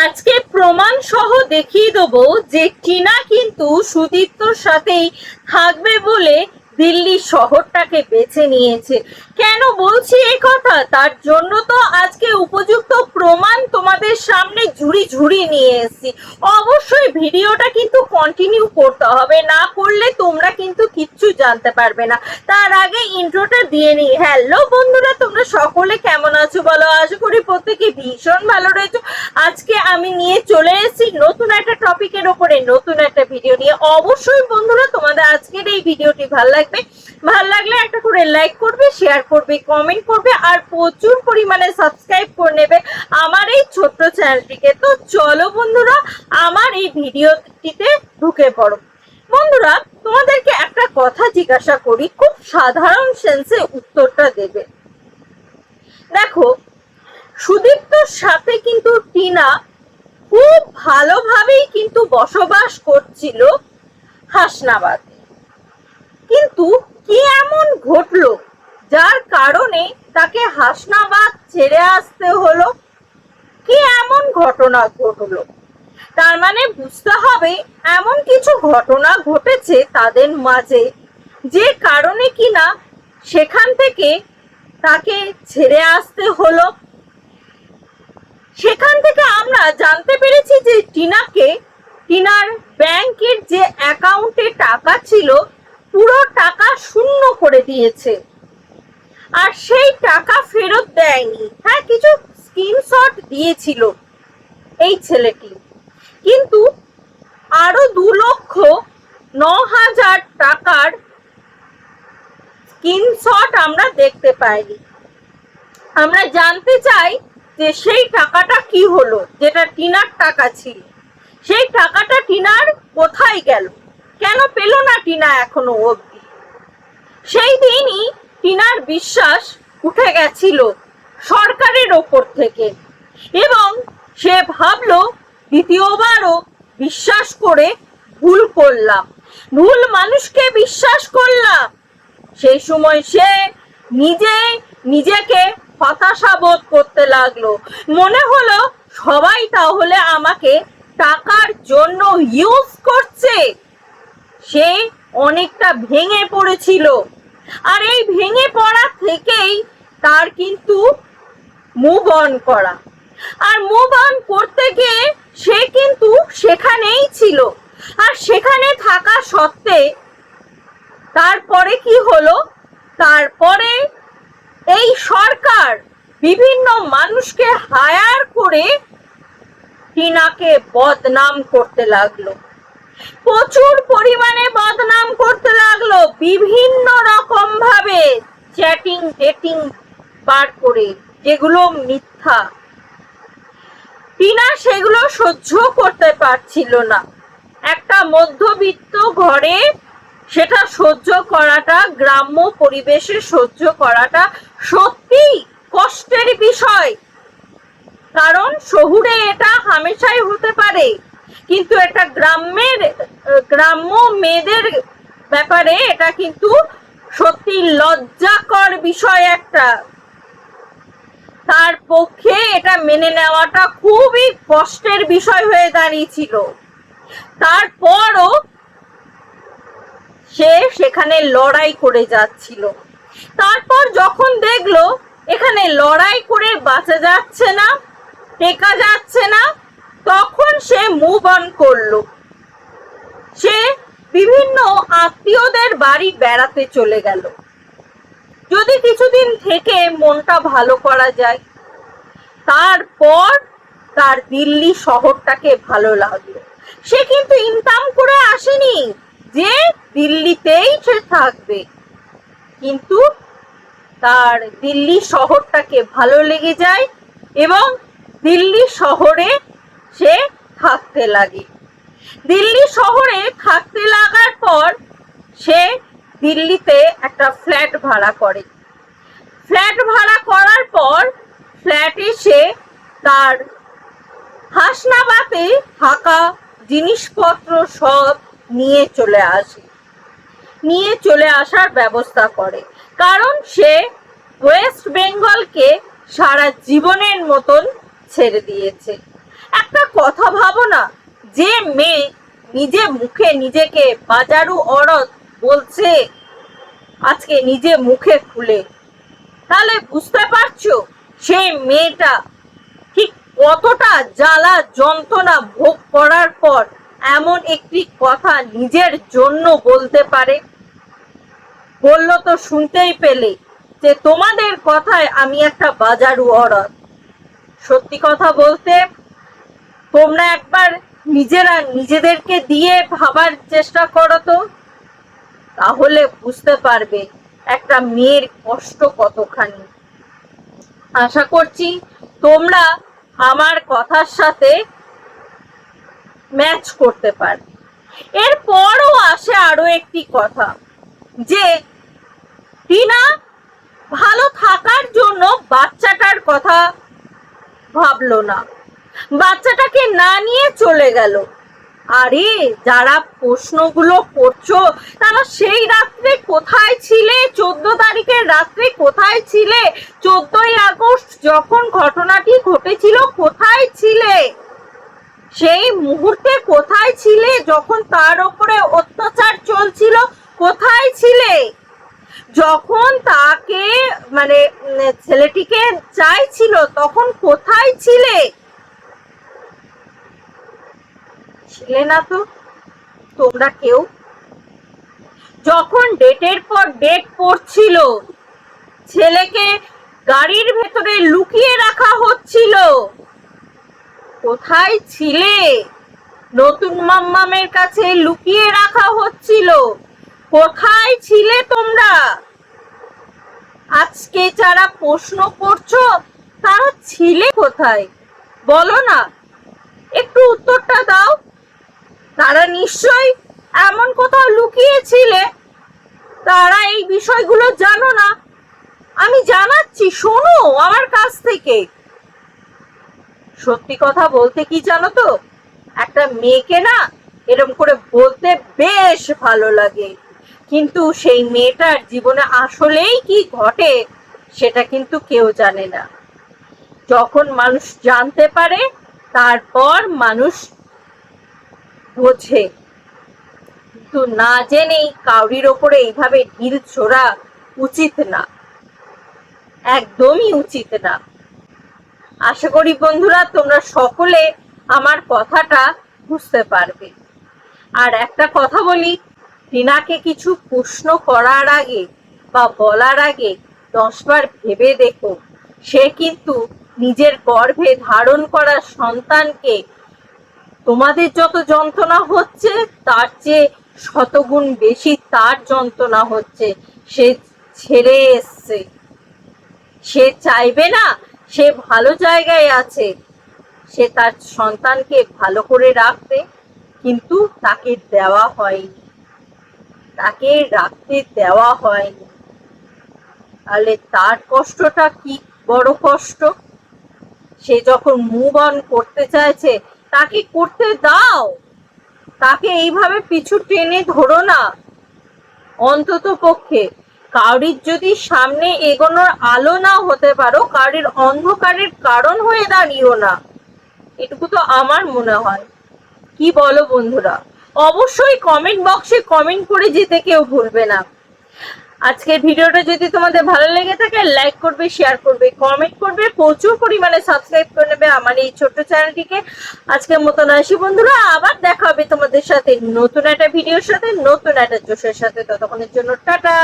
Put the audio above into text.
আজকে প্রমাণ সহ দেখিয়ে দেব যে কিনা কিন্তু সুদীপ্তর সাথেই থাকবে বলে দিল্লি শহরটাকে বেছে নিয়েছে। কেন বলছি এই কথা? তার জন্য তো আজকে উপযুক্ত প্রমাণ তোমাদের সামনে ঝুড়ি ঝুড়ি নিয়ে এসেছি। অবশ্যই ভিডিওটা কিন্তু কন্টিনিউ করতে হবে, না করলে তোমরা কিন্তু কিচ্ছু জানতে পারবে না। তার আগে ইন্ট্রোটা দিয়ে নিই। হ্যালো বন্ধুরা, তোমরা সকলে কেমন আছো বলো? আশা করি প্রত্যেকে ভীষণ ভালো রয়েছো। আজকে আমি নিয়ে চলে এসেছি নতুন একটা টপিকের ওপরে, নতুন একটা ভিডিও নিয়ে। অবশ্যই বন্ধুরা, তোমাদের আজকের এই ভিডিওটি ভালো লাগবে। ভালো লাগলে একটা করে লাইক করবে শেয়ার করবে কমেন্ট করবে, আর প্রচুর পরিমাণে সাবস্ক্রাইব করে নেবে আমার এই ছোট্ট চ্যানেলটিকে তো চলো বন্ধুরা, আমার এই ভিডিওটিতে ঢুকে পড়ো। বন্ধুরা, তোমাদেরকে একটা কথা জিজ্ঞাসা করি, খুব সাধারণ সেন্সে উত্তরটা দেবে। দেখো, সুদীপ্তর সাথে কিন্তু টিনা খুব ভালোভাবেই কিন্তু বসবাস করছিল হাসনাবাদ। কিন্তু কি এমন ঘটলো? যার কারণে তাকে হাসনাবাদ ছেড়ে আসতে হলো। কি এমন ঘটনা ঘটলো? তার মানে বুঝতে হবে এমন কিছু ঘটনা ঘটেছে তাদের মাঝে, যে কারণে কিনা সেখান থেকে তাকে ছেড়ে আসতে হলো। সেখান থেকে আমরা জানতে পেরেছি যে টিনাকে, টিনার ব্যাংকের যে অ্যাকাউন্টে টাকা ছিল পুরো টাকা শূন্য করে দিয়েছে। আর সেই টাকা ফেরত দেয়নি। হ্যাঁ কিছু স্ক্রিনশট দিয়েছিল এই ছেলেটি। কিন্তু আরও দু লক্ষ ন হাজার টাকার স্ক্রিনশট আমরা দেখতে পাইনি। আমরা জানতে চাই যে সেই টাকাটা কি হলো, যেটা টিনার টাকা ছিল। সেই টাকাটা টিনার কোথায় গেল? কেন পেল না টিনা এখনও অবধি? সেই দিনই টিনার বিশ্বাস উঠে গেছিল সরকারের ওপর থেকে এবং সে ভাবলো দ্বিতীয়বারও বিশ্বাস করে ভুল করলাম। ভুল মানুষকে বিশ্বাস করলাম। সেই সময় সে নিজে নিজেকে হতাশা বোধ করতে লাগল। মনে হলো সবাই তাহলে আমাকে টাকার জন্য ইউজ করছে। অনেকটা ভেঙে পড়েছিল। আর এই ভেঙে পড়া থেকেই তার কিন্তু মুভ অন করা। আর মুভ অন করতে গিয়ে সে কিন্তু সেখানেই ছিল। আর সেখানে থাকা সত্ত্বে তারপরে কি হলো? তারপরে এই সরকার বিভিন্ন মানুষকে হায়ার করে টিনাকে বদনাম করতে লাগল। প্রচুর পরিমাণে বদনাম করতে লাগল বিভিন্ন রকম ভাবে চ্যাটিং, ডেটিং বার করে, যেগুলো মিথ্যা। টিনা সেগুলো সহ্য করতে পারছিল না। একটা মধ্যবিত্ত ঘরে সেটা সহ্য করাটা, গ্রাম্য পরিবেশে সহ্য করাটা সত্যি কষ্টের বিষয়। কারণ শহুরে এটা হামেশাই হতে পারে। কিন্তু এটা গ্রামের, গ্রাম্য মেয়েদের ব্যাপারে এটা কিন্তু সত্যি লজ্জাকর বিষয় একটা। তার পক্ষে এটা মেনে নেওয়াটা খুবই কষ্টের বিষয় হয়ে দাঁড়িয়েছিল। তারপরও সে সেখানে লড়াই করে যাচ্ছিল। তারপর যখন দেখল, এখানে লড়াই করে বাঁচা যাচ্ছে না, টেকা যাচ্ছে না অন করল। সে বিভিন্ন আত্মীয়দের বাড়ি বেড়াতে চলে গেল। যদি কিছুদিন থেকে মনটা ভালো করা যায়, তারপর তার দিল্লি শহরটাকে ভালো লাগল। সে কিন্তু ইনকাম করে আসেনি যে দিল্লিতেই সে থাকবে। কিন্তু তার দিল্লি শহরটাকে ভালো লেগে যায় এবং দিল্লি শহরে সে থাকতে লাগে। দিল্লি শহরে থাকতে লাগার পর সে দিল্লিতে একটা ফ্ল্যাট ভাড়া করে। ফ্ল্যাট ভাড়া করার পর ফ্ল্যাটে সে তার হাসনাবাদে থাকা জিনিসপত্র সব নিয়ে চলে আসে। নিয়ে চলে আসার ব্যবস্থা করে। কারণ সে ওয়েস্ট বেঙ্গলকে সারা জীবনের মতন ছেড়ে দিয়েছে। একটা কথা ভাবো না। যে মেয়ে নিজে মুখে নিজেকে বাজারু অরত বলছে, আজকে নিজে মুখে খুলে। তাহলে বুঝতে পারছ, সেই মেয়েটা ঠিক কতটা জ্বালা যন্ত্রণা ভোগ করার পর এমন একটি কথা নিজের জন্য বলতে পারে? বলল তো শুনতেই পেলে যে তোমাদের কথায় আমি একটা বাজারু অরত। সত্যি কথা বলতে তোমরা একবার নিজেরা নিজেদেরকে দিয়ে ভাবার চেষ্টা করো তো। তাহলে বুঝতে পারবে একটা মেয়ের কষ্ট কতখানি। আশা করছি তোমরা আমার কথার সাথে ম্যাচ করতে পারবে। এরপরও আসে আরও একটি কথা, যে টিনা ভালো থাকার জন্য বাচ্চাটার কথা ভাবলো না। বাচ্চাটাকে না নিয়ে চলে গেল। আরে, যারা প্রশ্নগুলো করছ, তারা সেই রাত্রে কোথায় ছিলে? চোদ্দ তারিখের রাত্রে কোথায় ছিলে? চোদ্দই আগস্ট যখন ঘটনাটি ঘটেছিল, কোথায় ছিলে? সেই মুহূর্তে কোথায় ছিলে যখন তার উপরে অত্যাচার চলছিল কোথায় ছিলে যখন তাকে মানে উম, ছেলেটিকে চাইছিল তখন কোথায় ছিলে ছিলে না তো? তোমরা কেউ? যখন ডেটের পর ডেট পড়ছিল, ছেলেকে গাড়ির ভেতরে লুকিয়ে রাখা হচ্ছিল। কোথায় ছিলে? নতুন মাম্মামের কাছে লুকিয়ে রাখা হচ্ছিল। কোথায় ছিলে তোমরা? আজকে যারা প্রশ্ন করছ, তারা ছিলে কোথায়? বলো না। একটু উত্তরটা দাও। তারা নিশ্চয়ই এমন কোথাও লুকিয়েছিলে। তারা এই বিষয়গুলো জানো না। আমি জানাচ্ছি, শোনো আমার কাছ থেকে। সত্যি কথা বলতে কি জানো তো, একটা মেয়েকে না এরম করে বলতে বেশ ভালো লাগে। কিন্তু সেই মেয়েটার জীবনে আসলেই কি ঘটে, সেটা কিন্তু কেউ জানে না। যখন মানুষ জানতে পারে, তারপর মানুষ বোঝে কিন্তু না জেনেই কাউরির ওপরে এইভাবে ঢিল ছোড়া উচিত না। একদমই উচিত না। আশা করি বন্ধুরা, তোমরা সকলে আমার কথাটা বুঝতে পারবে। আর একটা কথা বলি, টিনাকে কিছু প্রশ্ন করার আগে বা বলার আগে দশবার ভেবে দেখো, সে কিন্তু নিজের গর্ভে ধারণ করা সন্তানকে তোমাদের যত যন্ত্রণা হচ্ছে, তার চেয়ে শতগুণ বেশি তার যন্ত্রণা হচ্ছে। সে ছেড়ে এসছে। সে চাইবে না, সে ভালো জায়গায় আছে। সে তার সন্তানকে ভালো করে রাখবে, কিন্তু তাকে দেওয়া হয়নি। তাকে রাখতে দেওয়া হয়নি। তাহলে তার কষ্টটা কি বড় কষ্ট? সে যখন মুভ অন করতে চাইছে তাকে করতে দাও। তাকে এইভাবে পিছু টেনে ধরো না। অন্তত পক্ষে কাউরির যদি সামনে এগোনোর আলো না হতে পারো কাউরির অন্ধকারের কারণ হয়ে দাঁড়িও না। এটুকু তো আমার মনে হয়। কি বলো বন্ধুরা? অবশ্যই কমেন্ট বক্সে কমেন্ট করে যেতে কেউ ভুলবে না। আজকের ভিডিওটা যদি তোমাদের ভালো লেগে থাকে লাইক করবে শেয়ার করবে কমেন্ট করবে, প্রচুর পরিমাণে সাবস্ক্রাইব করে নেবে আমার এই ছোট্ট চ্যানেলটিকে। আজকের মতন আসি বন্ধুরা, আবার দেখা হবে তোমাদের সাথে নতুন একটা ভিডিওর সাথে, নতুন একটা জোশের সাথে। ততক্ষণের জন্য টাটা।